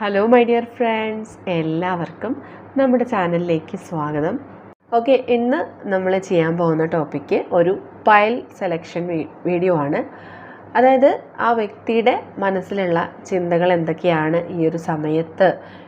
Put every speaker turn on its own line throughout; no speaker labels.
Hello my dear friends എല്ലാവർക്കും നമ്മുടെ ചാനലിലേക്ക് സ്വാഗതം. ഓക്കെ ഇന്ന് നമ്മൾ ചെയ്യാൻ പോകുന്ന ടോപ്പിക്ക് ഒരു പയൽ സെലക്ഷൻ വീഡിയോ ആണ്. അതായത് ആ വ്യക്തിയുടെ മനസ്സിലുള്ള ചിന്തകൾ എന്തൊക്കെയാണ് ഈ ഒരു സമയത്ത്?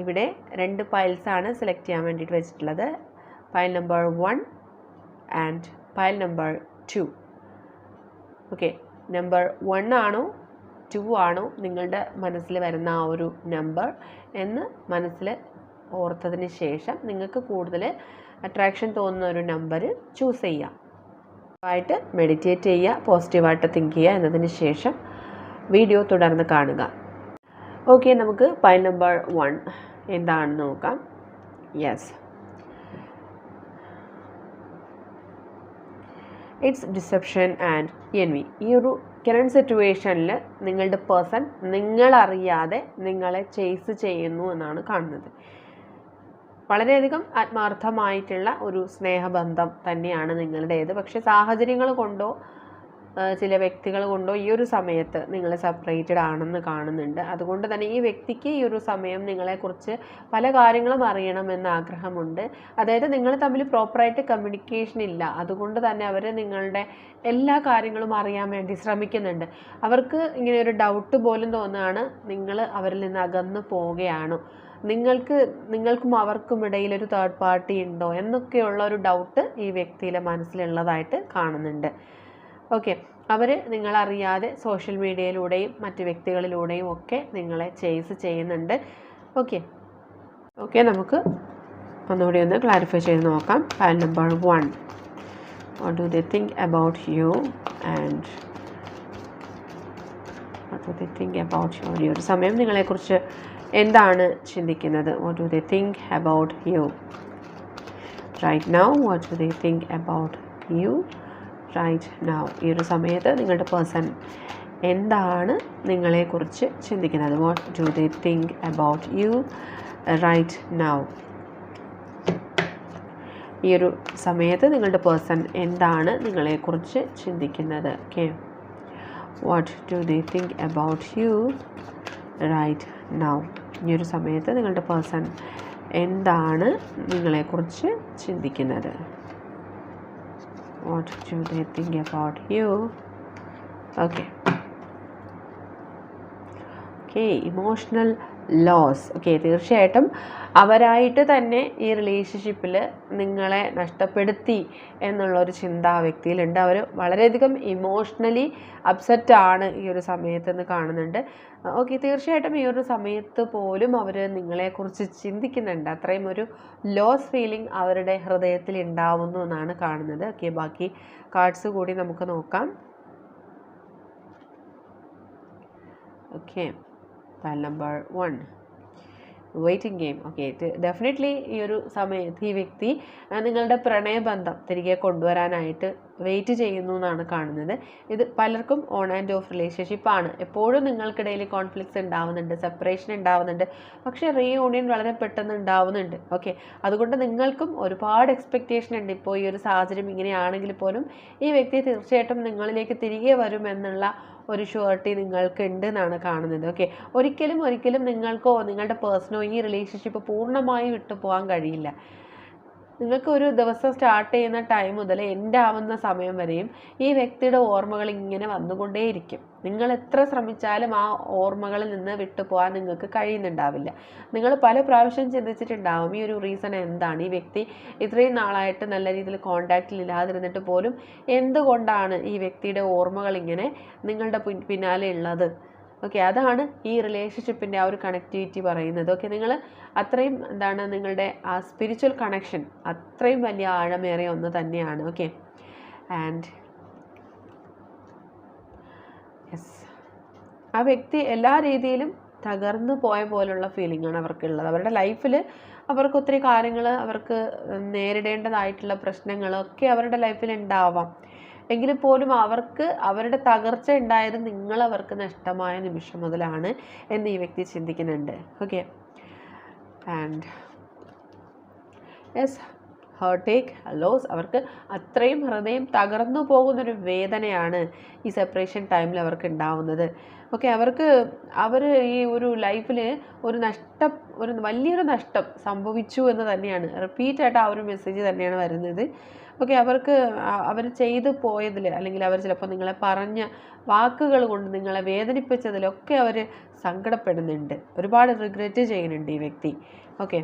ഇവിടെ രണ്ട് പൈൽസാണ് സെലക്ട് ചെയ്യാൻ വേണ്ടിയിട്ട് വെച്ചിട്ടുള്ളത്. File number one and file number two okay number one ആണോ ടു ആണോ നിങ്ങളുടെ മനസ്സിൽ വരുന്ന ആ ഒരു നമ്പർ എന്ന് മനസ്സിൽ ഓർത്തതിന് ശേഷം നിങ്ങൾക്ക് കൂടുതൽ അട്രാക്ഷൻ തോന്നുന്ന ഒരു നമ്പർ ചൂസ് ചെയ്യാം. ആയിട്ട് മെഡിറ്റേറ്റ് ചെയ്യുക പോസിറ്റീവായിട്ട് തിങ്ക് ചെയ്യുക എന്നതിന് ശേഷം വീഡിയോ തുടർന്ന് കാണുക. ഓക്കെ നമുക്ക് പൈൽ നമ്പർ വൺ എന്താണെന്ന് നോക്കാം. Yes it's deception and envy ഈ ഒരു കറണ്ട് സിറ്റുവേഷനിൽ നിങ്ങളുടെ പേഴ്സൺ നിങ്ങളറിയാതെ നിങ്ങളെ ചേസ് ചെയ്യുന്നു എന്നാണ് കാണുന്നത്. വളരെയധികം ആത്മാർത്ഥമായിട്ടുള്ള ഒരു സ്നേഹബന്ധം തന്നെയാണ് നിങ്ങളുടേത്. പക്ഷേ സാഹചര്യങ്ങൾ കൊണ്ടോ ചില വ്യക്തികൾ കൊണ്ടോ ഈ ഒരു സമയത്ത് നിങ്ങൾ സെപ്പറേറ്റഡ് ആണെന്ന് കാണുന്നുണ്ട്. അതുകൊണ്ട് തന്നെ ഈ വ്യക്തിക്ക് ഈ ഒരു സമയം നിങ്ങളെക്കുറിച്ച് പല കാര്യങ്ങളും അറിയണമെന്ന് ആഗ്രഹമുണ്ട്. അതായത് നിങ്ങൾ തമ്മിൽ പ്രോപ്പറായിട്ട് കമ്മ്യൂണിക്കേഷൻ ഇല്ല. അതുകൊണ്ട് തന്നെ അവർ നിങ്ങളുടെ എല്ലാ കാര്യങ്ങളും അറിയാൻ വേണ്ടി ശ്രമിക്കുന്നുണ്ട്. അവർക്ക് ഇങ്ങനെ ഒരു ഡൗട്ട് പോലും തോന്നുകയാണ് നിങ്ങൾ അവരിൽ നിന്ന് അകന്നു പോവുകയാണ്. നിങ്ങൾക്ക് നിങ്ങൾക്കും അവർക്കും ഇടയിൽ ഒരു തേർഡ് പാർട്ടി ഉണ്ടോ എന്നൊക്കെയുള്ള ഒരു ഡൗട്ട് ഈ വ്യക്തിയിലെ മനസ്സിലുള്ളതായിട്ട് കാണുന്നുണ്ട്. ഓക്കെ അവർ നിങ്ങളറിയാതെ സോഷ്യൽ മീഡിയയിലൂടെയും മറ്റ് വ്യക്തികളിലൂടെയും ഒക്കെ നിങ്ങളെ ചേസ് ചെയ്യുന്നുണ്ട്. ഓക്കെ ഓക്കെ നമുക്ക് ഒന്നുകൂടി ഒന്ന് ക്ലാരിഫൈ ചെയ്ത് നോക്കാം. Pan number one what do they think about you and what do they think about you ഈ ഒരു സമയം നിങ്ങളെക്കുറിച്ച് എന്താണ് ചിന്തിക്കുന്നത്? What do they think about you right now what do they think about you right now ഈ ഒരു സമയത്ത് നിങ്ങളുടെ പേഴ്സൺ എന്താണ് നിങ്ങളെക്കുറിച്ച് ചിന്തിക്കുന്നത്? What do they think about you right now ഈ ഒരു സമയത്ത് നിങ്ങളുടെ പേഴ്സൺ എന്താണ് നിങ്ങളെക്കുറിച്ച് ചിന്തിക്കുന്നത്? Okay what do they think about you right now ഈ ഒരു സമയത്ത് നിങ്ങളുടെ പേഴ്സൺ എന്താണ് നിങ്ങളെക്കുറിച്ച് ചിന്തിക്കുന്നത്? what do they think about you. Okay. Okay emotional loss okay തീർച്ചയായിട്ടും അവരായിട്ട് തന്നെ ഈ റിലേഷൻഷിപ്പിൽ നിങ്ങളെ നഷ്ടപ്പെടുത്തി എന്നുള്ളൊരു ചിന്ത ആ വ്യക്തിയിലുണ്ട്. അവർ വളരെയധികം ഇമോഷണലി അപ്സെറ്റ് ആണ് ഈ ഒരു സമയത്ത് എന്ന് കാണുന്നുണ്ട്. ഓക്കെ തീർച്ചയായിട്ടും ഈ ഒരു സമയത്ത് പോലും അവർ നിങ്ങളെക്കുറിച്ച് ചിന്തിക്കുന്നുണ്ട്. അത്രയും ഒരു ലോസ് ഫീലിംഗ് അവരുടെ ഹൃദയത്തിൽ ഉണ്ടാവുന്നു എന്നാണ് കാണുന്നത്. ഓക്കെ ബാക്കി കാർഡ്സ് കൂടി നമുക്ക് നോക്കാം. Okay file number one waiting game okay definitely ഈ ഒരു സമയത്ത് ഈ വ്യക്തി നിങ്ങളുടെ പ്രണയബന്ധം തിരികെ കൊണ്ടുവരാനായിട്ട് വെയിറ്റ് ചെയ്യുന്നു എന്നാണ് കാണുന്നത്. ഇത് പലർക്കും ഓൺ ആൻഡ് ഓഫ് റിലേഷൻഷിപ്പ് ആണ്. എപ്പോഴും നിങ്ങൾക്കിടയിൽ കോൺഫ്ലിക്ട്സ് ഉണ്ടാവുന്നുണ്ട് സെപ്പറേഷൻ ഉണ്ടാവുന്നുണ്ട്. പക്ഷേ റീയൂണിയൻ വളരെ പെട്ടെന്ന് ഉണ്ടാവുന്നുണ്ട്. ഓക്കെ അതുകൊണ്ട് നിങ്ങൾക്കും ഒരുപാട് എക്സ്പെക്റ്റേഷൻ ഉണ്ട്. ഇപ്പോൾ ഈ ഒരു സാഹചര്യം ഇങ്ങനെയാണെങ്കിൽ പോലും ഈ വ്യക്തി തീർച്ചയായിട്ടും നിങ്ങളിലേക്ക് തിരികെ വരുമെന്നുള്ള ഒരു ഷുവർട്ടി നിങ്ങൾക്ക് ഉണ്ട് എന്നാണ് കാണുന്നത്. ഓക്കെ ഒരിക്കലും ഒരിക്കലും നിങ്ങൾക്കോ നിങ്ങളുടെ പേഴ്സണോ ഈ റിലേഷൻഷിപ്പ് പൂർണമായി വിട്ടു പോകാൻ കഴിയില്ല. നിങ്ങൾക്ക് ഒരു ദിവസം സ്റ്റാർട്ട് ചെയ്യുന്ന ടൈം മുതൽ എന്റെ ആവുന്ന സമയം വരെയും ഈ വ്യക്തിയുടെ ഓർമ്മകൾ ഇങ്ങനെ വന്നുകൊണ്ടേയിരിക്കും. നിങ്ങൾ എത്ര ശ്രമിച്ചാലും ആ ഓർമ്മകളിൽ നിന്ന് വിട്ടുപോകാൻ നിങ്ങൾക്ക് കഴിയുന്നുണ്ടാവില്ല. നിങ്ങൾ പല പ്രാവശ്യം ചിന്തിച്ചിട്ടുണ്ടാവും ഈ ഒരു റീസൺ എന്താണ്? ഈ വ്യക്തി ഇത്രയും നാളായിട്ട് നല്ല രീതിയിൽ കോണ്ടാക്റ്റിൽ ഇല്ലാതിരുന്നിട്ട് പോലും എന്തുകൊണ്ടാണ് ഈ വ്യക്തിയുടെ ഓർമ്മകൾ ഇങ്ങനെ നിങ്ങളുടെ പിന്നാലെ ഉള്ളത്? ഓക്കെ അതാണ് ഈ റിലേഷൻഷിപ്പിന്റെ ആ ഒരു കണക്ടിവിറ്റി പറയുന്നത്. ഓക്കെ നിങ്ങൾ അത്രയും എന്താണ് നിങ്ങളുടെ ആ സ്പിരിച്വൽ കണക്ഷൻ അത്രയും വലിയ ആഴമേറിയ ഒന്ന് തന്നെയാണ്. ഓക്കെ ആൻഡ് യെസ് ആ വ്യക്തി എല്ലാ രീതിയിലും തകർന്നു പോയ പോലുള്ള ഫീലിംഗ് ആണ് അവർക്കുള്ളത്. അവരുടെ ലൈഫിൽ അവർക്ക് ഒത്തിരി കാര്യങ്ങൾ അവർക്ക് നേരിടേണ്ടതായിട്ടുള്ള പ്രശ്നങ്ങളൊക്കെ അവരുടെ ലൈഫിൽ ഉണ്ടാവാം. എങ്കിൽ പോലും അവർക്ക് അവരുടെ തകർച്ച ഉണ്ടായത് നിങ്ങൾ അവർക്ക് നഷ്ടമായ നിമിഷം മുതലാണ് എന്ന് ഈ വ്യക്തി ചിന്തിക്കുന്നുണ്ട്. Okay and yes heartache loss അവർക്ക് അത്രയും ഹൃദയം തകർന്നു പോകുന്നൊരു വേദനയാണ് ഈ സെപ്പറേഷൻ ടൈമിൽ അവർക്ക് ഉണ്ടാവുന്നത് ഓക്കെ അവർക്ക് അവർ ഈ ഒരു ലൈഫിൽ ഒരു നഷ്ടം ഒരു വലിയൊരു നഷ്ടം സംഭവിച്ചു എന്ന് തന്നെയാണ്. റിപ്പീറ്റായിട്ട് ആ ഒരു മെസ്സേജ് തന്നെയാണ് വരുന്നത്. ഓക്കെ അവർക്ക് അവർ ചെയ്തു പോയതിൽ അല്ലെങ്കിൽ അവർ ചിലപ്പോൾ നിങ്ങളെ പറഞ്ഞ വാക്കുകൾ കൊണ്ട് നിങ്ങളെ വേദനിപ്പിച്ചതിലൊക്കെ അവർ സങ്കടപ്പെടുന്നുണ്ട്. ഒരുപാട് റിഗ്രറ്റ് ചെയ്യുന്നുണ്ട് ഈ വ്യക്തി. ഓക്കെ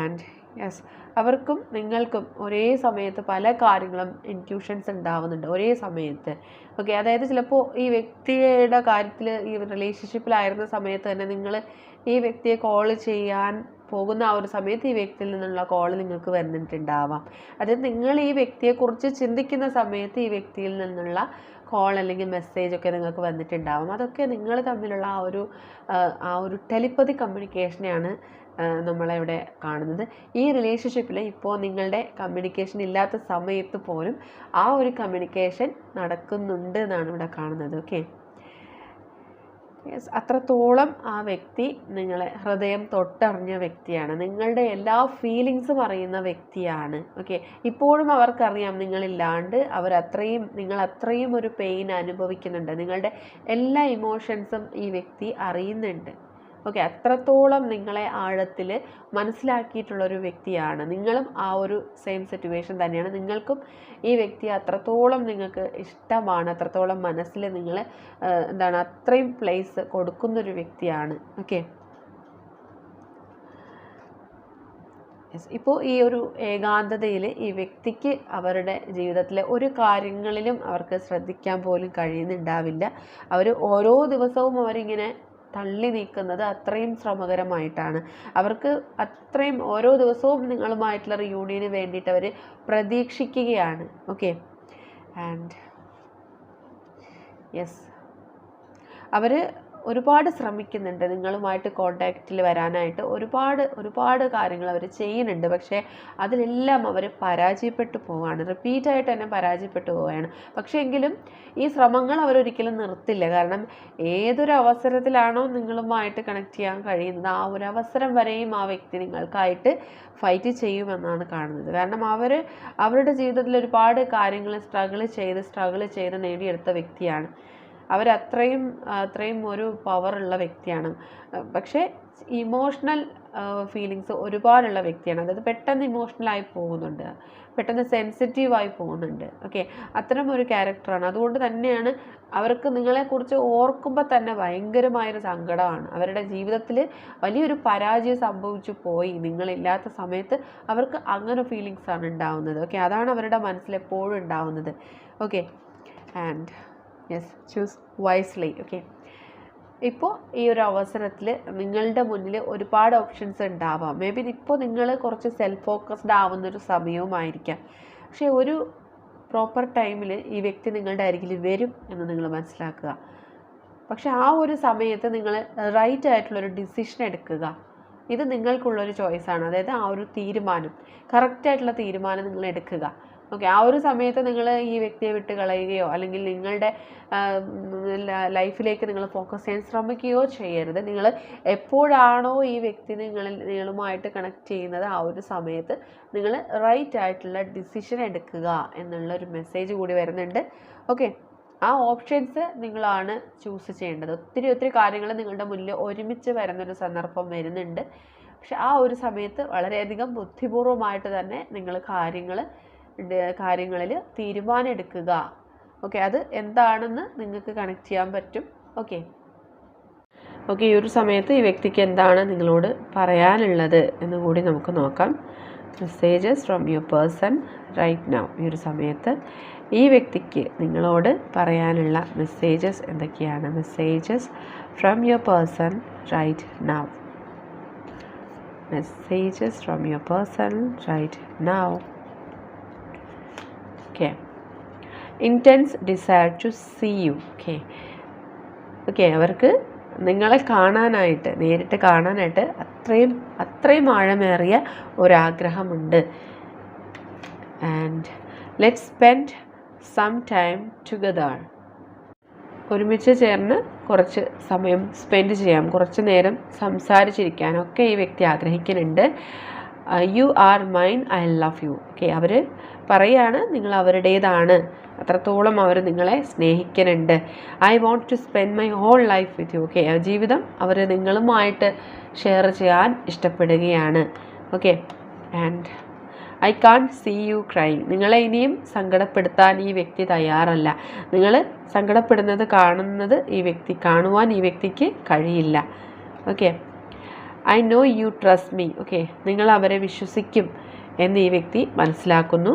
ആൻഡ് യെസ് അവർക്കും നിങ്ങൾക്കും ഒരേ സമയത്ത് പല കാര്യങ്ങളും ഇൻക്യൂഷൻസ് ഉണ്ടാവുന്നുണ്ട്. ഒരേ സമയത്ത്. ഓക്കെ അതായത് ചിലപ്പോൾ ഈ വ്യക്തിയുടെ കാര്യത്തിൽ ഈ റിലേഷൻഷിപ്പിലായിരുന്ന സമയത്ത് തന്നെ നിങ്ങൾ ഈ വ്യക്തിയെ കോൾ ചെയ്യാൻ പോകുന്ന ആ ഒരു സമയത്ത് ഈ വ്യക്തിയിൽ നിന്നുള്ള കോൾ നിങ്ങൾക്ക് വന്നിട്ടുണ്ടാവാം അതായത് നിങ്ങൾ ഈ വ്യക്തിയെക്കുറിച്ച് ചിന്തിക്കുന്ന സമയത്ത് ഈ വ്യക്തിയിൽ നിന്നുള്ള കോൾ അല്ലെങ്കിൽ മെസ്സേജ് ഒക്കെ നിങ്ങൾക്ക് വന്നിട്ടുണ്ടാവും. അതൊക്കെ നിങ്ങൾ തമ്മിലുള്ള ആ ഒരു ആ ഒരു ടെലിപ്പതി കമ്മ്യൂണിക്കേഷനെയാണ് നമ്മളിവിടെ കാണുന്നത്. ഈ റിലേഷൻഷിപ്പിൽ ഇപ്പോൾ നിങ്ങളുടെ കമ്മ്യൂണിക്കേഷൻ ഇല്ലാത്ത സമയത്ത് പോലും ആ ഒരു കമ്മ്യൂണിക്കേഷൻ നടക്കുന്നുണ്ട് എന്നാണ് ഇവിടെ കാണുന്നത്. ഓക്കെ അത്രത്തോളം ആ വ്യക്തി നിങ്ങളെ ഹൃദയം തൊട്ടറിഞ്ഞ വ്യക്തിയാണ്. നിങ്ങളുടെ എല്ലാ ഫീലിങ്സും അറിയുന്ന വ്യക്തിയാണ്. ഓക്കെ ഇപ്പോഴും അവർക്കറിയാം നിങ്ങളില്ലാണ്ട് അവർ അത്രയും നിങ്ങൾ അത്രയും ഒരു പെയിൻ അനുഭവിക്കുന്നുണ്ട്. നിങ്ങളുടെ എല്ലാ ഇമോഷൻസും ഈ വ്യക്തി അറിയുന്നുണ്ട്. ഓക്കെ അത്രത്തോളം നിങ്ങളെ ആഴത്തിൽ മനസ്സിലാക്കിയിട്ടുള്ളൊരു വ്യക്തിയാണ്. നിങ്ങളും ആ ഒരു സെയിം സിറ്റുവേഷൻ തന്നെയാണ്. നിങ്ങൾക്കും ഈ വ്യക്തി അത്രത്തോളം നിങ്ങൾക്ക് ഇഷ്ടമാണ്. അത്രത്തോളം മനസ്സിൽ നിങ്ങൾ എന്താണ് അത്രയും പ്ലേസ് കൊടുക്കുന്നൊരു വ്യക്തിയാണ്. ഓക്കെ. ഇപ്പോൾ ഈ ഒരു ഏകാന്തതയിൽ ഈ വ്യക്തിക്ക് അവരുടെ ജീവിതത്തിലെ ഒരു കാര്യങ്ങളിലും അവർക്ക് ശ്രദ്ധിക്കാൻ പോലും കഴിയുന്നുണ്ടാവില്ല. അവർ ഓരോ ദിവസവും അവരിങ്ങനെ തള്ളി നീക്കുന്നത് അത്രയും ശ്രമകരമായിട്ടാണ്. അവർക്ക് അത്രയും ഓരോ ദിവസവും നിങ്ങളുമായിട്ടുള്ള റിയൂണിയന് വേണ്ടിയിട്ട് അവർ പ്രതീക്ഷിക്കുകയാണ്. ഓക്കെ ആൻഡ് യെസ് അവർ ഒരുപാട് ശ്രമിക്കുന്നുണ്ട് നിങ്ങളുമായിട്ട് കോണ്ടാക്റ്റിൽ വരാനായിട്ട്. ഒരുപാട് ഒരുപാട് കാര്യങ്ങൾ അവർ ചെയ്യുന്നുണ്ട്. പക്ഷേ അതിലെല്ലാം അവർ പരാജയപ്പെട്ടു പോവുകയാണ് റിപ്പീറ്റായിട്ട് തന്നെ പരാജയപ്പെട്ടു പോവുകയാണ് പക്ഷേ എങ്കിലും ഈ ശ്രമങ്ങൾ അവരൊരിക്കലും നിർത്തില്ല. കാരണം ഏതൊരു അവസരത്തിലാണോ നിങ്ങളുമായിട്ട് കണക്ട് ചെയ്യാൻ കഴിയുന്നത് ആ ഒരു അവസരം വരെയും ആ വ്യക്തി നിങ്ങൾക്കായിട്ട് ഫൈറ്റ് ചെയ്യുമെന്നാണ് കാണുന്നത്. കാരണം അവർ അവരുടെ ജീവിതത്തിൽ ഒരുപാട് കാര്യങ്ങൾ സ്ട്രഗിൾ ചെയ്ത് സ്ട്രഗിൾ ചെയ്ത് നേടിയെടുത്ത വ്യക്തിയാണ്. അവരത്രയും അത്രയും ഒരു പവറുള്ള വ്യക്തിയാണ്. പക്ഷേ ഇമോഷണൽ ഫീലിങ്സ് ഒരുപാടുള്ള വ്യക്തിയാണ്. അതായത് പെട്ടെന്ന് ഇമോഷണലായി പോകുന്നുണ്ട്. പെട്ടെന്ന് സെൻസിറ്റീവായി പോകുന്നുണ്ട്. ഓക്കെ അത്തരം ഒരു ക്യാരക്ടറാണ് അതുകൊണ്ട് തന്നെയാണ് അവർക്ക് നിങ്ങളെക്കുറിച്ച് ഓർക്കുമ്പോൾ തന്നെ ഭയങ്കരമായൊരു സങ്കടമാണ്. അവരുടെ ജീവിതത്തിൽ വലിയൊരു പരാജയം സംഭവിച്ചു പോയി. നിങ്ങളില്ലാത്ത സമയത്ത് അവർക്ക് അങ്ങനെ ഫീലിങ്സാണ് ഉണ്ടാവുന്നത്. ഓക്കെ അതാണ് അവരുടെ മനസ്സിൽ എപ്പോഴും ഉണ്ടാവുന്നത്. Okay and yes choose wisely okay ഇപ്പോൾ ഈ ഒരു അവസരത്തിൽ നിങ്ങളുടെ മുന്നിൽ ഒരുപാട് ഓപ്ഷൻസ് ഉണ്ടാവാം. മേ ബി ഇപ്പോൾ നിങ്ങൾ കുറച്ച് സെൽഫ് ഫോക്കസ്ഡ് ആവുന്നൊരു സമയവുമായിരിക്കാം. പക്ഷേ ഒരു പ്രോപ്പർ ടൈമിൽ ഈ വ്യക്തി നിങ്ങളുടെ അരികിൽ വരും എന്ന് നിങ്ങൾ മനസ്സിലാക്കുക. പക്ഷേ ആ ഒരു സമയത്ത് നിങ്ങൾ റൈറ്റ് ആയിട്ടുള്ളൊരു ഡിസിഷൻ എടുക്കുക. ഇത് നിങ്ങൾക്കുള്ളൊരു ചോയ്സാണ് അതായത് ആ ഒരു തീരുമാനം കറക്റ്റായിട്ടുള്ള തീരുമാനം നിങ്ങൾ എടുക്കുക. ഓക്കെ ആ ഒരു സമയത്ത് നിങ്ങൾ ഈ വ്യക്തിയെ വിട്ട് കളയുകയോ അല്ലെങ്കിൽ നിങ്ങളുടെ ലൈഫിലേക്ക് നിങ്ങൾ ഫോക്കസ് ചെയ്യാൻ ശ്രമിക്കുകയോ ചെയ്യരുത്. നിങ്ങൾ എപ്പോഴാണോ ഈ വ്യക്തി നിങ്ങളിൽ നിങ്ങളുമായിട്ട് കണക്ട് ചെയ്യുന്നത് ആ ഒരു സമയത്ത് നിങ്ങൾ റൈറ്റ് ആയിട്ടുള്ള ഡിസിഷൻ എടുക്കുക എന്നുള്ള ഒരു മെസ്സേജ് കൂടി വരുന്നുണ്ട്. ഓക്കെ ആ ഓപ്ഷൻസ് നിങ്ങളാണ് ചൂസ് ചെയ്യേണ്ടത്. ഒത്തിരി ഒത്തിരി കാര്യങ്ങൾ നിങ്ങളുടെ മുന്നിൽ ഒരുമിച്ച് വരുന്നൊരു സന്ദർഭം വരുന്നുണ്ട്. പക്ഷെ ആ ഒരു സമയത്ത് വളരെയധികം ബുദ്ധിപൂർവമായിട്ട് തന്നെ നിങ്ങൾ കാര്യങ്ങൾ കാര്യങ്ങളിൽ തീരുമാനം എടുക്കുക ഓക്കെ അത് എന്താണെന്ന് നിങ്ങൾക്ക് കണക്ട് ചെയ്യാൻ പറ്റും. ഓക്കെ. ഓക്കെ ഈ ഒരു സമയത്ത് ഈ വ്യക്തിക്ക് എന്താണ് നിങ്ങളോട് പറയാനുള്ളത് എന്ന് കൂടി നമുക്ക് നോക്കാം. Messages from your person right now ഈ ഒരു സമയത്ത് ഈ വ്യക്തിക്ക് നിങ്ങളോട് പറയാനുള്ള മെസ്സേജസ് എന്തൊക്കെയാണ്? Messages from your person right now messages from your person right now okay intense desire to see you okay okay അവർക്ക് നിങ്ങളെ കാണാനായിട്ട് നേരിട്ട് കാണാനായിട്ട് അത്രയും അത്രയും ആഴമേറിയ ഒരാഗ്രഹമുണ്ട്. And let spend some time together ഒരുമിച്ച് ചേർന്ന് കുറച്ച് സമയം സ്പെൻഡ് ചെയ്യാം. കുറച്ച് നേരം സംസാരിച്ചിരിക്കാനൊക്കെ ഈ വ്യക്തി ആഗ്രഹിക്കുന്നുണ്ട്. You are mine I love you okay അവർ പറയാണ് നിങ്ങൾ അവരുടേതാണ്. അത്രത്തോളം അവർ നിങ്ങളെ സ്നേഹിക്കുന്നുണ്ട് I want to spend my whole life with you okay ജീവിതം അവർ നിങ്ങളുമായിട്ട് ഷെയർ ചെയ്യാൻ ഇഷ്ടപ്പെടുകയാണ്. Okay and I can't see you crying നിങ്ങളെ ഇനിയും സങ്കടപ്പെടുത്താൻ ഈ വ്യക്തി തയ്യാറല്ല. നിങ്ങൾ സങ്കടപ്പെടുന്നത് കാണുന്നത് ഈ വ്യക്തി കാണുവാൻ ഈ വ്യക്തിക്ക് കഴിയില്ല. Okay I know you trust me okay നിങ്ങൾ അവരെ വിശ്വസിക്കും. എന്ന് ഈ വ്യക്തി മനസ്സിലാക്കുന്നു.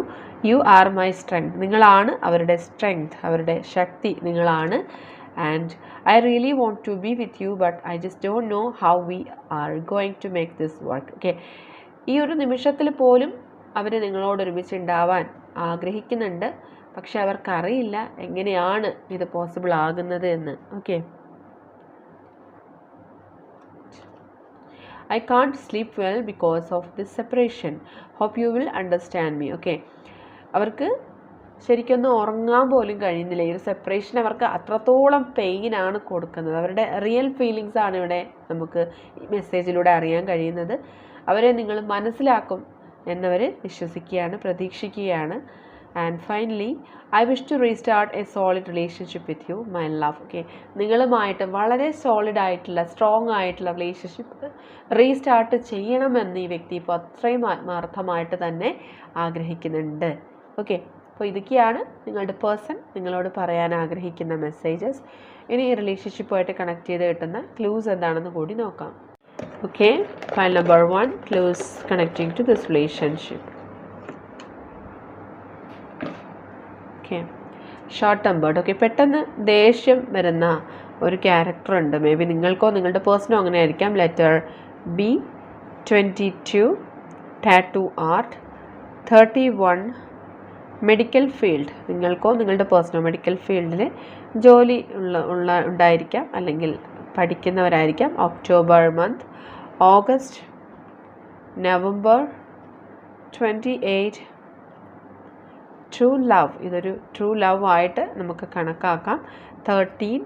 യു ആർ മൈ സ്ട്രെങ്ത് നിങ്ങളാണ് അവരുടെ സ്ട്രെങ്ത് അവരുടെ ശക്തി നിങ്ങളാണ്. And I really want to be with you but I just don't know how we are going to make this work okay ഈ ഒരു നിമിഷത്തിൽ പോലും അവർ നിങ്ങളോട് ഉണ്ടാവാൻ ആഗ്രഹിക്കുന്നുണ്ട്. പക്ഷെ അവർക്കറിയില്ല എങ്ങനെയാണ് ഇത് പോസിബിൾ ആകുന്നത് എന്ന്. Okay I can't sleep well because of this separation hope you will understand me okay അവർക്ക് ശരിക്കൊന്നും ഉറങ്ങാൻ പോലും കഴിയുന്നില്ല. ഈ ഒരു സെപ്പറേഷൻ അവർക്ക് അത്രത്തോളം പെയിനാണ് കൊടുക്കുന്നത്. അവരുടെ റിയൽ ഫീലിങ്സ് ആണ് ഇവിടെ നമുക്ക് ഈ മെസ്സേജിലൂടെ അറിയാൻ കഴിയുന്നത്. അവരെ നിങ്ങൾ മനസ്സിലാക്കും എന്നവർ വിശ്വസിക്കുകയാണ് പ്രതീക്ഷിക്കുകയാണ്. And finally I wish to restart a solid relationship with you my love okay നിങ്ങളുമായിട്ട് വളരെ സോളിഡ് ആയിട്ടുള്ള സ്ട്രോങ് ആയിട്ടുള്ള റിലേഷൻഷിപ്പ് റീസ്റ്റാർട്ട് ചെയ്യണമെന്ന് ഈ വ്യക്തി ഇപ്പോൾ അത്രയും ആത്മാർത്ഥമായിട്ട് തന്നെ ആഗ്രഹിക്കുന്നുണ്ട് ഓക്കെ അപ്പോൾ ഇതൊക്കെയാണ് നിങ്ങളുടെ പേഴ്സൺ നിങ്ങളോട് പറയാൻ ആഗ്രഹിക്കുന്ന മെസ്സേജസ് ഇനി ഈ റിലേഷൻഷിപ്പുമായിട്ട് കണക്ട് ചെയ്ത് കിട്ടുന്ന ക്ലൂസ് എന്താണെന്ന് കൂടി നോക്കാം okay file number one clues connecting to this relationship okay. Short tempered okay പെട്ടെന്ന് ദേഷ്യം വരുന്ന ഒരു ക്യാരക്ടർ ഉണ്ട്. മേ ബി നിങ്ങൾക്കോ നിങ്ങളുടെ പേഴ്സണോ അങ്ങനെ ആയിരിക്കാം. Letter B twenty two tattoo art thirty one medical field നിങ്ങൾക്കോ നിങ്ങളുടെ പേഴ്സണോ മെഡിക്കൽ ഫീൽഡിൽ ജോലി ഉള്ള ഉള്ള ഉണ്ടായിരിക്കാം. അല്ലെങ്കിൽ പഠിക്കുന്നവരായിരിക്കാം. October month August November twenty eight true love ഇതൊരു ട്രൂ ലവ് ആയിട്ട് നമുക്ക് കണക്കാക്കാം. Thirteen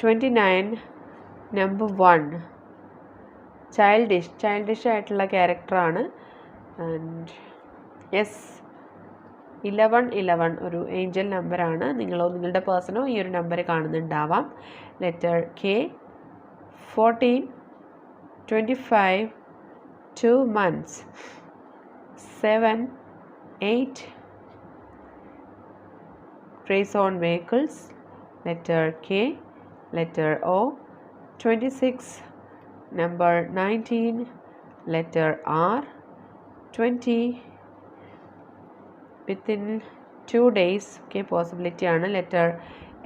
twenty nine number one childish childish ആയിട്ടുള്ള ക്യാരക്ടറാണ് ആൻഡ് യെസ് ഇലവൺ ഇലവൺ ഒരു ഏഞ്ചൽ നമ്പറാണ് നിങ്ങളോ നിങ്ങളുടെ പേഴ്സണോ ഈ ഒരു number കാണുന്നുണ്ടാവാം. Letter K fourteen twenty five two months seven eight trace on vehicles letter k letter o 26 number 19 letter r 20 within two days okay possibility ആണ് letter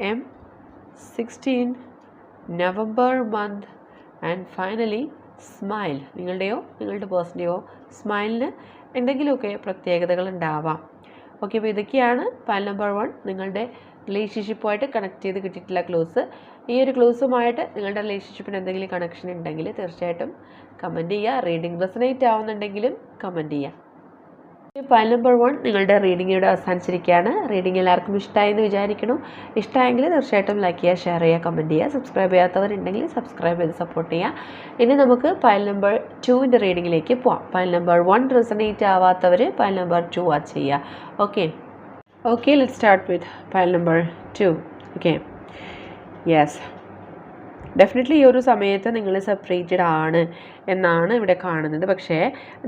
m 16 November month and finally smile നിങ്ങളുടെയോ നിങ്ങളുടെ പേഴ്സന്റെയോ സ്മൈലിന് എന്തെങ്കിലുമൊക്കെ പ്രത്യേകതകൾ ഉണ്ടാവാം okay അപ്പോൾ ഇതൊക്കെയാണ് പാൽ number one നിങ്ങളുടെ റിലേഷൻഷിപ്പുമായിട്ട് connect ചെയ്ത് കിട്ടിയിട്ടുള്ള ക്ലോസ് ഈ ഒരു ക്ലോസുമായിട്ട് നിങ്ങളുടെ റിലേഷൻഷിപ്പിന് എന്തെങ്കിലും കണക്ഷൻ ഉണ്ടെങ്കിൽ തീർച്ചയായിട്ടും കമന്റ് ചെയ്യുക. റീഡിംഗ് റെസനേറ്റ് ആവുന്നുണ്ടെങ്കിലും കമന്റ് ചെയ്യുക. പാൽ നമ്പർ വൺ നിങ്ങളുടെ റീഡിംഗ് ഇവിടെ അവസാനിച്ചിരിക്കുകയാണ്. റീഡിംഗ് എല്ലാവർക്കും ഇഷ്ടമായി എന്ന് വിചാരിക്കണം ഇഷ്ടമായെങ്കിൽ തീർച്ചയായിട്ടും ലൈക്ക് ചെയ്യുക ഷെയർ ചെയ്യുക കമന്റ് ചെയ്യുക. സബ്സ്ക്രൈബ് ചെയ്യാത്തവരുണ്ടെങ്കിൽ സബ്സ്ക്രൈബ് ചെയ്ത് സപ്പോർട്ട് ചെയ്യുക. ഇനി നമുക്ക് ഫയൽ നമ്പർ ടുവിന്റെ റീഡിങ്ങിലേക്ക് പോവാം. ഫയൽ നമ്പർ വൺ റിസണേറ്റ് ആവാത്തവർ ഫയൽ നമ്പർ ടു വാച്ച് ചെയ്യുക. Okay okay let start with file number two okay yes definitely ഈ ഒരു സമയത്ത് നിങ്ങൾ സെപ്പറേറ്റഡ് ആണ്. എന്നാണ് ഇവിടെ കാണുന്നത്. പക്ഷേ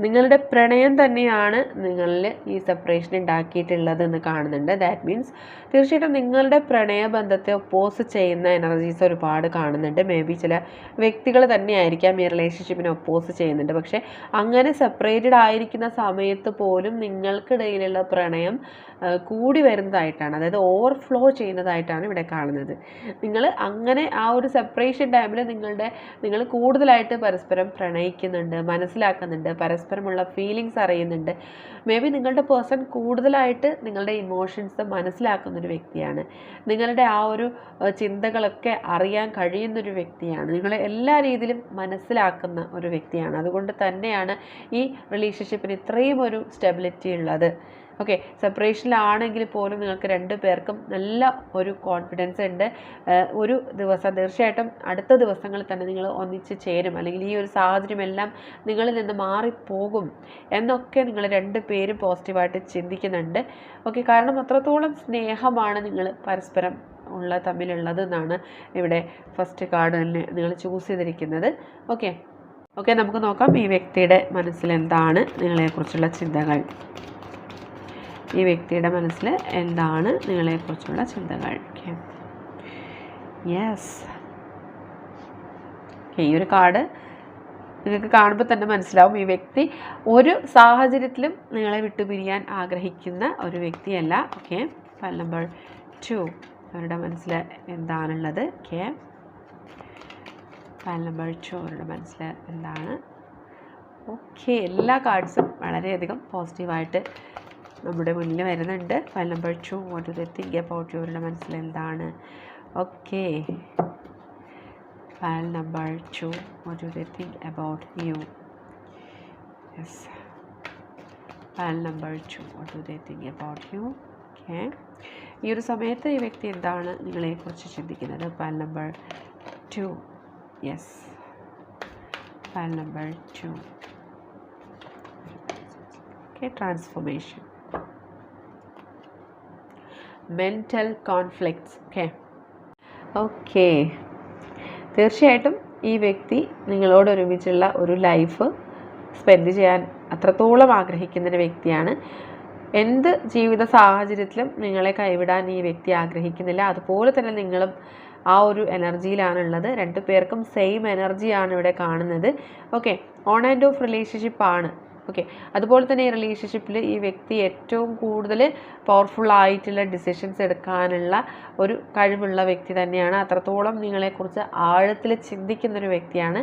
നിങ്ങളുടെ പ്രണയം തന്നെയാണ് നിങ്ങളിൽ ഈ സെപ്പറേഷൻ ഉണ്ടാക്കിയിട്ടുള്ളത് എന്ന് കാണുന്നുണ്ട്. ദാറ്റ് മീൻസ് തീർച്ചയായിട്ടും നിങ്ങളുടെ പ്രണയബന്ധത്തെ ഒപ്പോസ് ചെയ്യുന്ന എനർജീസ് ഒരുപാട് കാണുന്നുണ്ട്. മേ ബി ചില വ്യക്തികൾ തന്നെയായിരിക്കാം ഈ റിലേഷൻഷിപ്പിനെ ഒപ്പോസ് ചെയ്യുന്നുണ്ട്. പക്ഷേ അങ്ങനെ സെപ്പറേറ്റഡ് ആയിരിക്കുന്ന സമയത്ത് പോലും നിങ്ങൾക്കിടയിലുള്ള പ്രണയം കൂടി വരുന്നതായിട്ടാണ് അതായത് ഓവർഫ്ലോ ചെയ്യുന്നതായിട്ടാണ് ഇവിടെ കാണുന്നത്. നിങ്ങൾ അങ്ങനെ ആ ഒരു സെപ്പറേഷൻ ടൈമിൽ നിങ്ങളുടെ നിങ്ങൾ കൂടുതലായിട്ട് പരസ്പരം പ്രണയിക്കുന്നുണ്ട് മനസ്സിലാക്കുന്നുണ്ട് പരസ്പരമുള്ള ഫീലിങ്സ് അറിയുന്നുണ്ട്. മേ ബി നിങ്ങളുടെ പേഴ്സൺ കൂടുതലായിട്ട് നിങ്ങളുടെ ഇമോഷൻസ് മനസ്സിലാക്കുന്നൊരു വ്യക്തിയാണ്. നിങ്ങളുടെ ആ ഒരു ചിന്തകളൊക്കെ അറിയാൻ കഴിയുന്നൊരു വ്യക്തിയാണ്. നിങ്ങളെ എല്ലാ രീതിയിലും മനസ്സിലാക്കുന്ന ഒരു വ്യക്തിയാണ്. അതുകൊണ്ട് തന്നെയാണ് ഈ റിലേഷൻഷിപ്പിന് ഇത്രയും ഒരു സ്റ്റെബിലിറ്റി ഉള്ളത്. ഓക്കെ സെപ്പറേഷനിലാണെങ്കിൽ പോലും നിങ്ങൾക്ക് രണ്ട് പേർക്കും നല്ല ഒരു കോൺഫിഡൻസ് ഉണ്ട്. ഒരു ദിവസം തീർച്ചയായിട്ടും അടുത്ത ദിവസങ്ങളിൽ തന്നെ നിങ്ങൾ ഒന്നിച്ച് ചേരും. അല്ലെങ്കിൽ ഈ ഒരു സാഹചര്യമെല്ലാം നിങ്ങളിൽ നിന്ന് മാറിപ്പോകും എന്നൊക്കെ നിങ്ങൾ രണ്ട് പേരും പോസിറ്റീവായിട്ട് ചിന്തിക്കുന്നുണ്ട്. ഓക്കെ കാരണം അത്രത്തോളം സ്നേഹമാണ് നിങ്ങൾ പരസ്പരം ഉള്ള തമ്മിലുള്ളത് എന്നാണ് ഇവിടെ ഫസ്റ്റ് കാർഡ് തന്നെ നിങ്ങൾ ചൂസ് ചെയ്തിരിക്കുന്നത്. ഓക്കെ ഓക്കെ നമുക്ക് നോക്കാം ഈ വ്യക്തിയുടെ മനസ്സിൽ എന്താണ് നിങ്ങളെക്കുറിച്ചുള്ള ചിന്തകൾ. ഈ വ്യക്തിയുടെ മനസ്സിൽ എന്താണ് നിങ്ങളെക്കുറിച്ചുള്ള ചിന്തകൾ? ഓക്കെ യെസ് ഈ ഒരു കാർഡ് നിങ്ങൾക്ക് കാണുമ്പോൾ തന്നെ മനസ്സിലാവും. ഈ വ്യക്തി ഒരു സാഹചര്യത്തിലും നിങ്ങളെ വിട്ടുപിരിയാൻ ആഗ്രഹിക്കുന്ന ഒരു വ്യക്തിയല്ല. ഓക്കെ ഫയൽ നമ്പർ ടു അവരുടെ മനസ്സിൽ എന്താണുള്ളത്? ഓക്കെ ഫയൽ നമ്പർ ടു അവരുടെ മനസ്സിൽ എന്താണ്? ഓക്കെ എല്ലാ കാർഡ്സും വളരെയധികം പോസിറ്റീവായിട്ട് നമ്മുടെ മുന്നിൽ വരുന്നുണ്ട്. File number two what do think about യുവരുടെ മനസ്സിൽ എന്താണ്? Okay file number two what do think about you yes file number two what do think about you okay ഈ ഒരു സമയത്ത് ഈ വ്യക്തി എന്താണ് നിങ്ങളെക്കുറിച്ച് ചിന്തിക്കുന്നത്? File number two yes file number two okay transformation mental conflicts okay okay തീർച്ചയായിട്ടും ഈ വ്യക്തി നിങ്ങളോട് ഒരുമിച്ചുള്ള ഒരു ലൈഫ് സ്പെൻഡ് ചെയ്യാൻ അത്രത്തോളം ആഗ്രഹിക്കുന്ന ഒരു വ്യക്തിയാണ്. എന്ത് ജീവിത സാഹചര്യത്തിലും നിങ്ങളെ കൈവിടാൻ ഈ വ്യക്തി ആഗ്രഹിക്കുന്നില്ല. അതുപോലെ തന്നെ നിങ്ങളും ആ ഒരു എനർജിയിലാണുള്ളത് രണ്ടു പേർക്കും സെയിം എനർജിയാണ് ഇവിടെ കാണുന്നത്. ഓക്കെ ഓൺ ആൻഡ് ഓഫ് റിലേഷൻഷിപ്പാണ് ഓക്കെ അതുപോലെ തന്നെ ഈ റിലേഷൻഷിപ്പിൽ ഈ വ്യക്തി ഏറ്റവും കൂടുതൽ പവർഫുൾ ആയിട്ടുള്ള ഡിസിഷൻസ് എടുക്കാനുള്ള ഒരു കഴിവുള്ള വ്യക്തി തന്നെയാണ്. അത്രത്തോളം നിങ്ങളെക്കുറിച്ച് ആഴത്തിൽ ചിന്തിക്കുന്നൊരു വ്യക്തിയാണ്.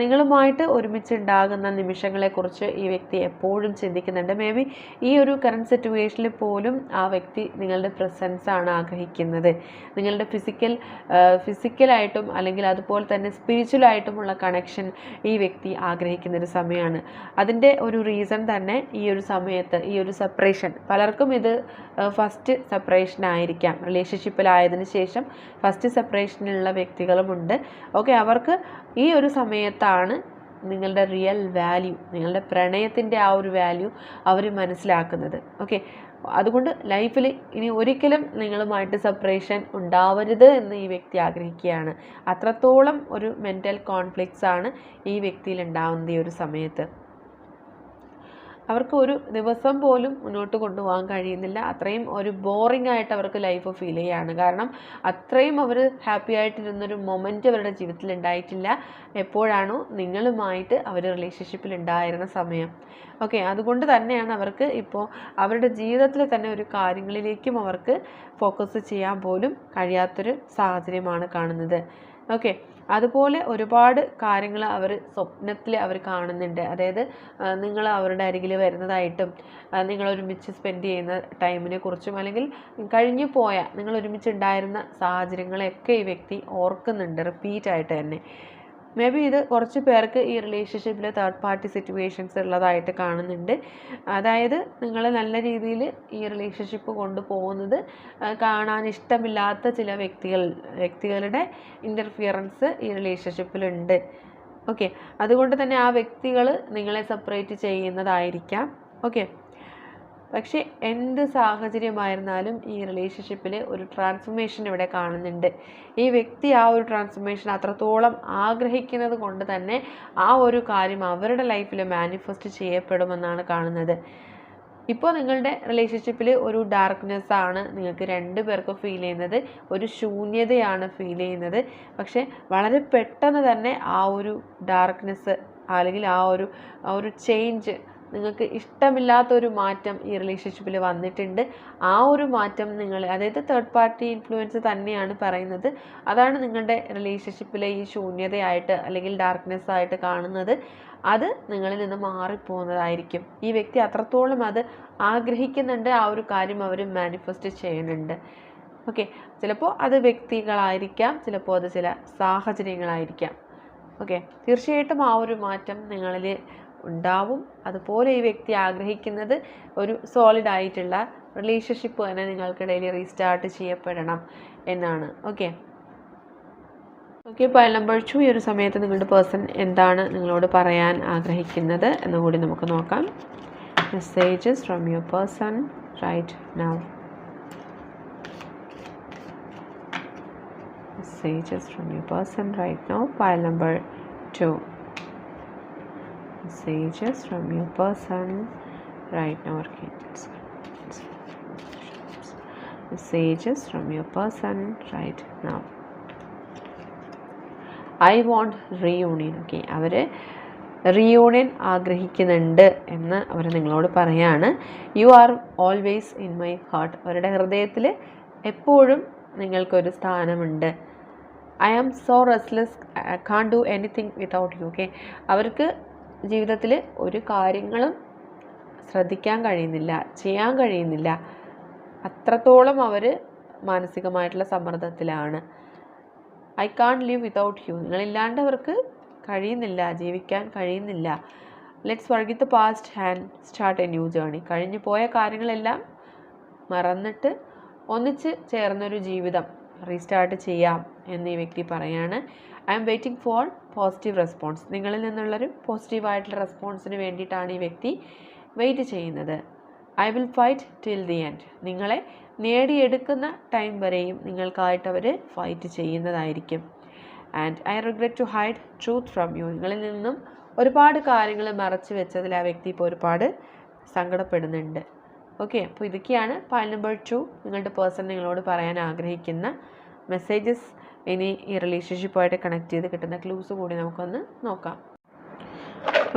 നിങ്ങളുമായിട്ട് നിങ്ങളുമായിട്ട് ഒരുമിച്ചുണ്ടാകുന്ന നിമിഷങ്ങളെക്കുറിച്ച് ഈ വ്യക്തി എപ്പോഴും ചിന്തിക്കുന്നുണ്ട്. മേ ബി ഈ ഒരു കറണ്ട് സിറ്റുവേഷനിൽ പോലും ആ വ്യക്തി നിങ്ങളുടെ പ്രസൻസ് ആണ് ആഗ്രഹിക്കുന്നത്. നിങ്ങളുടെ ഫിസിക്കൽ ഫിസിക്കലായിട്ടും അല്ലെങ്കിൽ അതുപോലെ തന്നെ സ്പിരിച്വലായിട്ടുമുള്ള കണക്ഷൻ ഈ വ്യക്തി ആഗ്രഹിക്കുന്ന ഒരു സമയമാണ്. അതിന്റെ ഒരു റീസൺ തന്നെ ഈ ഒരു സമയത്ത് ഈ ഒരു സെപ്പറേഷൻ പലർക്കും ഇത് ഫസ്റ്റ് സെപ്പറേഷൻ ആയിരിക്കാം. റിലേഷൻഷിപ്പിലായതിന് ശേഷം ഫസ്റ്റ് സെപ്പറേഷനിലുള്ള വ്യക്തികളുമുണ്ട് ഓക്കെ അവർക്ക് ഈ ഒരു സമയത്താണ് നിങ്ങളുടെ റിയൽ വാല്യൂ നിങ്ങളുടെ പ്രണയത്തിന്റെ ആ ഒരു വാല്യൂ അവർ മനസ്സിലാക്കുന്നത്. ഓക്കെ അതുകൊണ്ട് ലൈഫിൽ ഇനി ഒരിക്കലും നിങ്ങളുമായിട്ട് സെപ്പറേഷൻ ഉണ്ടാവരുത് എന്ന് ഈ വ്യക്തി ആഗ്രഹിക്കുകയാണ്. അത്രത്തോളം ഒരു മെന്റൽ കോൺഫ്ലിക്ട്സ് ആണ് ഈ വ്യക്തിയിൽ ഉണ്ടാവുന്നത് ഈ ഒരു സമയത്ത്. അവർക്ക് ഒരു ദിവസം പോലും മുന്നോട്ട് കൊണ്ടുപോകാൻ കഴിയുന്നില്ല. അത്രയും ഒരു ബോറിംഗ് ആയിട്ട് അവർക്ക് ലൈഫ് ഫീൽ ചെയ്യുകയാണ്. കാരണം അത്രയും അവർ ഹാപ്പി ആയിട്ടിരുന്നൊരു മൊമെന്റ് അവരുടെ ജീവിതത്തിൽ ഉണ്ടായിട്ടില്ല. എപ്പോഴാണോ നിങ്ങളുമായിട്ട് അവർ റിലേഷൻഷിപ്പിൽ ഉണ്ടായിരുന്ന സമയം. ഓക്കെ അതുകൊണ്ട് തന്നെയാണ് അവർക്ക് ഇപ്പോൾ അവരുടെ ജീവിതത്തിൽ തന്നെ ഒരു കാര്യങ്ങളിലേക്കും അവർക്ക് ഫോക്കസ് ചെയ്യാൻ പോലും കഴിയാത്തൊരു സാഹചര്യമാണ് കാണുന്നത്. ഓക്കെ. അതുപോലെ ഒരുപാട് കാര്യങ്ങൾ അവർ സ്വപ്നത്തിൽ അവർ കാണുന്നുണ്ട്. അതായത് നിങ്ങൾ അവരുടെ അരികിൽ വരുന്നതായിട്ടും നിങ്ങൾ ഒരുമിച്ച് സ്പെൻഡ് ചെയ്യുന്ന ടൈമിനെ കുറിച്ചും അല്ലെങ്കിൽ കഴിഞ്ഞു പോയ നിങ്ങൾ ഒരുമിച്ച് ഉണ്ടായിരുന്ന സാഹചര്യങ്ങളെയൊക്കെ ഈ വ്യക്തി ഓർക്കുന്നുണ്ട്. റിപ്പീറ്റ് ആയിട്ട് തന്നെ. മേ ബി ഇത് കുറച്ച് പേർക്ക് ഈ റിലേഷൻഷിപ്പിൽ തേർഡ് പാർട്ടി സിറ്റുവേഷൻസ് ഉള്ളതായിട്ട് കാണുന്നുണ്ട്. അതായത് നിങ്ങൾ നല്ല രീതിയിൽ ഈ റിലേഷൻഷിപ്പ് കൊണ്ടുപോകുന്നത് കാണാൻ ഇഷ്ടമില്ലാത്ത ചില വ്യക്തികൾ വ്യക്തികളുടെ ഇന്റർഫിയറൻസ് ഈ റിലേഷൻഷിപ്പിലുണ്ട് ഓക്കെ അതുകൊണ്ട് തന്നെ ആ വ്യക്തികൾ നിങ്ങളെ സെപ്പറേറ്റ് ചെയ്യുന്നതായിരിക്കാം. ഓക്കെ പക്ഷേ എന്ത് സാഹചര്യമായിരുന്നാലും ഈ റിലേഷൻഷിപ്പിൽ ഒരു ട്രാൻസ്ഫോർമേഷൻ ഇവിടെ കാണുന്നുണ്ട്. ഈ വ്യക്തി ആ ഒരു ട്രാൻസ്ഫോർമേഷൻ അത്രത്തോളം ആഗ്രഹിക്കുന്നത് കൊണ്ട് തന്നെ ആ ഒരു കാര്യം അവരുടെ ലൈഫിൽ മാനിഫെസ്റ്റ് ചെയ്യപ്പെടുമെന്നാണ് കാണുന്നത്. ഇപ്പോൾ നിങ്ങളുടെ റിലേഷൻഷിപ്പിൽ ഒരു ഡാർക്ക്നെസ് ആണ് നിങ്ങൾക്ക് രണ്ട് പേർക്കും ഫീൽ ചെയ്യുന്നത്. ഒരു ശൂന്യതയാണ് ഫീൽ ചെയ്യുന്നത്. പക്ഷേ വളരെ പെട്ടെന്ന് തന്നെ ആ ഒരു ഡാർക്ക്നെസ് അല്ലെങ്കിൽ ആ ഒരു ആ ഒരു ചേഞ്ച് നിങ്ങൾക്ക് ഇഷ്ടമില്ലാത്തൊരു മാറ്റം ഈ റിലേഷൻഷിപ്പിൽ വന്നിട്ടുണ്ട്. ആ ഒരു മാറ്റം നിങ്ങൾ അതായത് തേർഡ് പാർട്ടി ഇൻഫ്ലുവൻസ് തന്നെയാണ് പറയുന്നത്. അതാണ് നിങ്ങളുടെ റിലേഷൻഷിപ്പിലെ ഈ ശൂന്യതയായിട്ട് അല്ലെങ്കിൽ ഡാർക്ക്നെസ് ആയിട്ട് കാണുന്നത്. അത് നിങ്ങളിൽ നിന്ന് മാറിപ്പോകുന്നതായിരിക്കും. ഈ വ്യക്തി അത്രത്തോളം അത് ആഗ്രഹിക്കുന്നുണ്ട്. ആ ഒരു കാര്യം അവർ മാനിഫെസ്റ്റ് ചെയ്യുന്നുണ്ട്. ഓക്കെ ചിലപ്പോൾ അത് വ്യക്തികളായിരിക്കാം ചിലപ്പോൾ അത് ചില സാഹചര്യങ്ങളായിരിക്കാം. ഓക്കെ തീർച്ചയായിട്ടും ആ ഒരു മാറ്റം നിങ്ങളിൽ ഉണ്ടാവും. അതുപോലെ ഈ വ്യക്തി ആഗ്രഹിക്കുന്നത് ഒരു സോളിഡ് ആയിട്ടുള്ള റിലേഷൻഷിപ്പ് തന്നെ നിങ്ങൾക്കിടയിൽ റീസ്റ്റാർട്ട് ചെയ്യപ്പെടണം എന്നാണ്. Okay okay file number two ഈ ഒരു സമയത്ത് നിങ്ങളുടെ പേഴ്സൺ എന്താണ് നിങ്ങളോട് പറയാൻ ആഗ്രഹിക്കുന്നത്? എന്ന് കൂടി നമുക്ക് നോക്കാം. Messages from your person right now messages from your person right now file number two. Messages from your person right now archangels messages from your person right now. I want reunion okay our reunion ആഗ്രഹിക്കുന്നുണ്ട് എന്ന് അവർ നിങ്ങളോട് പറയാണ്. You are always in my heart അവരുടെ ഹൃദയത്തിൽ എപ്പോഴും നിങ്ങൾക്കൊരു സ്ഥാനമുണ്ട്. I am so restless can't do anything without you okay അവർക്ക് ജീവിതത്തിൽ ഒരു കാര്യങ്ങളും ശ്രദ്ധിക്കാൻ കഴിയുന്നില്ല ചെയ്യാൻ കഴിയുന്നില്ല. അത്രത്തോളം അവർ മാനസികമായിട്ടുള്ള സമ്മർദ്ദത്തിലാണ്. I can't live without you നിങ്ങളില്ലാണ്ട് അവർക്ക് കഴിയുന്നില്ല ജീവിക്കാൻ കഴിയുന്നില്ല. Let's forget the past and start a new journey കഴിഞ്ഞു പോയ കാര്യങ്ങളെല്ലാം മറന്നിട്ട് ഒന്നിച്ച് ചേർന്നൊരു ജീവിതം റീസ്റ്റാർട്ട് ചെയ്യാം എന്ന് ഈ വ്യക്തി പറയാണ്. I am waiting for positive response നിങ്ങളിൽ നിന്നുള്ളൊരു പോസിറ്റീവായിട്ടുള്ള റെസ്പോൺസിന് വേണ്ടിയിട്ടാണ് ഈ വ്യക്തി വെയിറ്റ് ചെയ്യുന്നത്. I will fight till the end നിങ്ങളെ നേടിയെടുക്കുന്ന ടൈം വരെയും നിങ്ങൾക്കായിട്ട് അവർ ഫൈറ്റ് ചെയ്യുന്നതായിരിക്കും. And I regret to hide truth from you നിങ്ങളിൽ നിന്നും ഒരുപാട് കാര്യങ്ങൾ മറച്ചു വെച്ചതിൽ ആ വ്യക്തി ഇപ്പോൾ ഒരുപാട് സങ്കടപ്പെടുന്നുണ്ട്. ഓക്കെ അപ്പോൾ ഇതൊക്കെയാണ് പാൽ നമ്പർ ടു നിങ്ങളുടെ പേഴ്സൺ നിങ്ങളോട് പറയാൻ ആഗ്രഹിക്കുന്ന മെസ്സേജസ് ഇനി ഈ റിലേഷൻഷിപ്പുമായിട്ട് കണക്ട് ചെയ്ത് കിട്ടുന്ന ക്ലൂസ് കൂടി നമുക്കൊന്ന് നോക്കാം.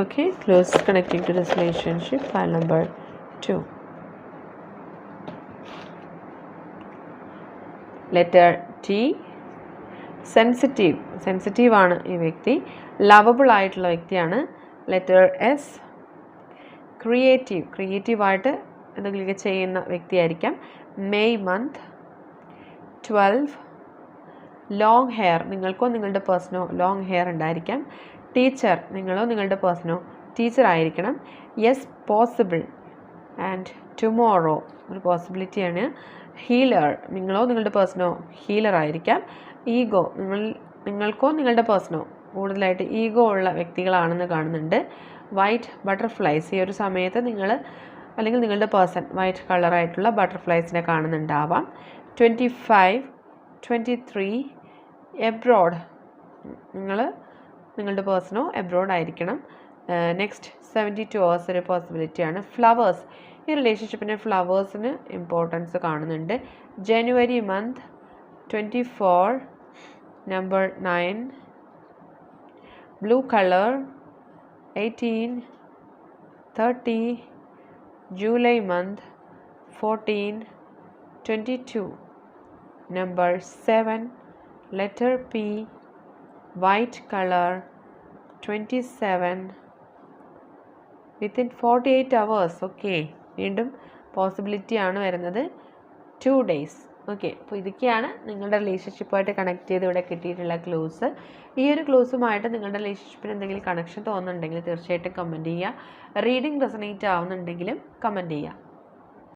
Okay clues connecting to this relationship file number two letter T sensitive sensitive ആണ് ഈ വ്യക്തി. ലവബിൾ ആയിട്ടുള്ള വ്യക്തിയാണ്. ലെറ്റർ എസ് ക്രിയേറ്റീവ് ക്രിയേറ്റീവായിട്ട് എന്തെങ്കിലുമൊക്കെ ചെയ്യുന്ന വ്യക്തിയായിരിക്കാം. May month twelve long hair നിങ്ങൾക്കോ നിങ്ങളുടെ പേഴ്സണോ ലോങ് ഹെയർ ഉണ്ടായിരിക്കാം. ടീച്ചർ നിങ്ങളോ നിങ്ങളുടെ പേഴ്സണോ ടീച്ചർ ആയിരിക്കണം. യെസ് പോസിബിൾ ആൻഡ് ടുമോറോ ഒരു പോസിബിലിറ്റിയാണ് ഹീലർ നിങ്ങളോ നിങ്ങളുടെ പേഴ്സണോ ഹീലർ ആയിരിക്കാം. ഈഗോ നിങ്ങൾ നിങ്ങൾക്കോ നിങ്ങളുടെ പേഴ്സണോ കൂടുതലായിട്ട് ഈഗോ ഉള്ള വ്യക്തികളാണെന്ന് കാണുന്നുണ്ട്. വൈറ്റ് ബട്ടർഫ്ലൈസ് ഈ ഒരു സമയത്ത് നിങ്ങൾ അല്ലെങ്കിൽ നിങ്ങളുടെ പേഴ്സൺ വൈറ്റ് കളറായിട്ടുള്ള ബട്ടർഫ്ലൈസിനെ കാണുന്നുണ്ടാവാം twenty five twenty three abroad നിങ്ങൾ നിങ്ങളുടെ പേഴ്സണോ എബ്രോഡ് ആയിരിക്കണം. നെക്സ്റ്റ് സെവന്റി ടു അവേഴ്സ് ഒരു പോസിബിലിറ്റിയാണ് ഫ്ലവേഴ്സ് ഈ റിലേഷൻഷിപ്പിന് ഫ്ലവേഴ്സിന് ഇമ്പോർട്ടൻസ് കാണുന്നുണ്ട് January month twenty four number nine blue colour eighteen thirty July month fourteen twenty two number seven white colour twenty seven within forty eight hours okay വീണ്ടും possibility ആണ് വരുന്നത് two days okay അപ്പോൾ ഇതൊക്കെയാണ് നിങ്ങളുടെ റിലേഷൻഷിപ്പുമായിട്ട് connect ചെയ്ത് ഇവിടെ കിട്ടിയിട്ടുള്ള clues ഈ ഒരു ക്ലൂസുമായിട്ട് നിങ്ങളുടെ റിലേഷൻഷിപ്പിന് എന്തെങ്കിലും കണക്ഷൻ തോന്നുന്നുണ്ടെങ്കിൽ തീർച്ചയായിട്ടും കമന്റ് ചെയ്യുക. റീഡിംഗ് റെസനേറ്റ് ആവുന്നുണ്ടെങ്കിലും കമന്റ് ചെയ്യുക.